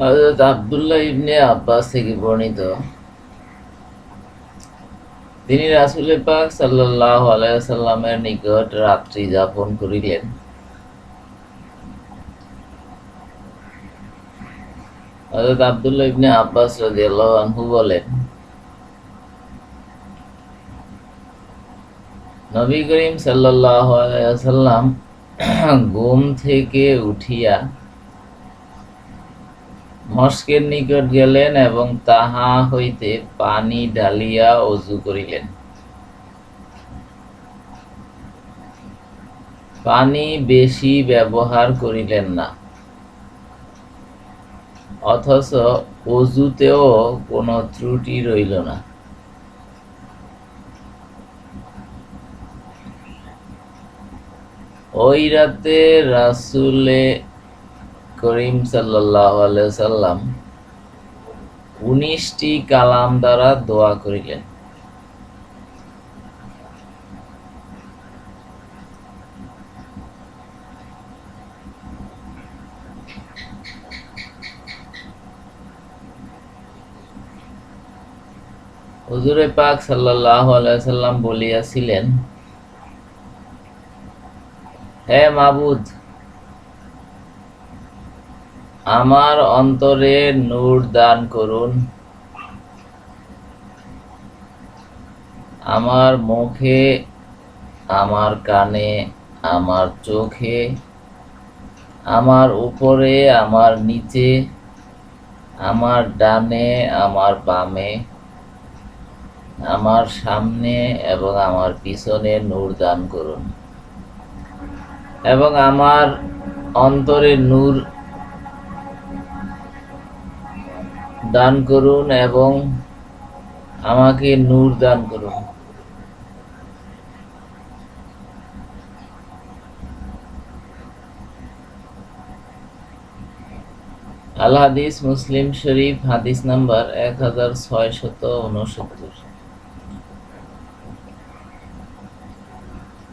হযরত আব্দুল্লাহ ইবনে আব্বাস থেকে বর্ণিত। তিনি রাসূল পাক সাল্লাল্লাহু আলাইহি সাল্লামের নিকট রাত্রি যাপন করিলেন। হযরত আব্দুল্লাহ ইবনে আব্বাস বলেন, নবী করিম সাল্লাল্লাহু আলাইহি ওয়াসাল্লাম ঘুম থেকে উঠিয়া মস্কের নিকট গেলেন এবং তাহা হইতে পানি ঢালিয়া অজু করিলেন। পানি বেশি ব্যবহার করিলেন না। অথচ অজুতেও কোনো ত্রুটি রইল না। ওই রাতে রাসুলে করিম সাল্লাহ সাল্লাম উনিশটি কালাম দ্বারা দোয়া করিলেন। হুজুরে পাক সাল্লাহ সাল্লাম বলিয়াছিলেন, হে মাবুদ আমার অন্তরে নূর দান করুন। আমার মুখে, আমার কানে, আমার চোখে, আমার উপরে, আমার নিচে, আমার ডানে, আমার বামে, আমার সামনে এবং আমার পিছনে নূর দান করুন। এবং আমার অন্তরে নূর দান করুন এবং আমাকে নূর দান করুন। আল হাদিস মুসলিম শরীফ হাদিস নাম্বার এক হাজার ছয়শত উনসত্তর।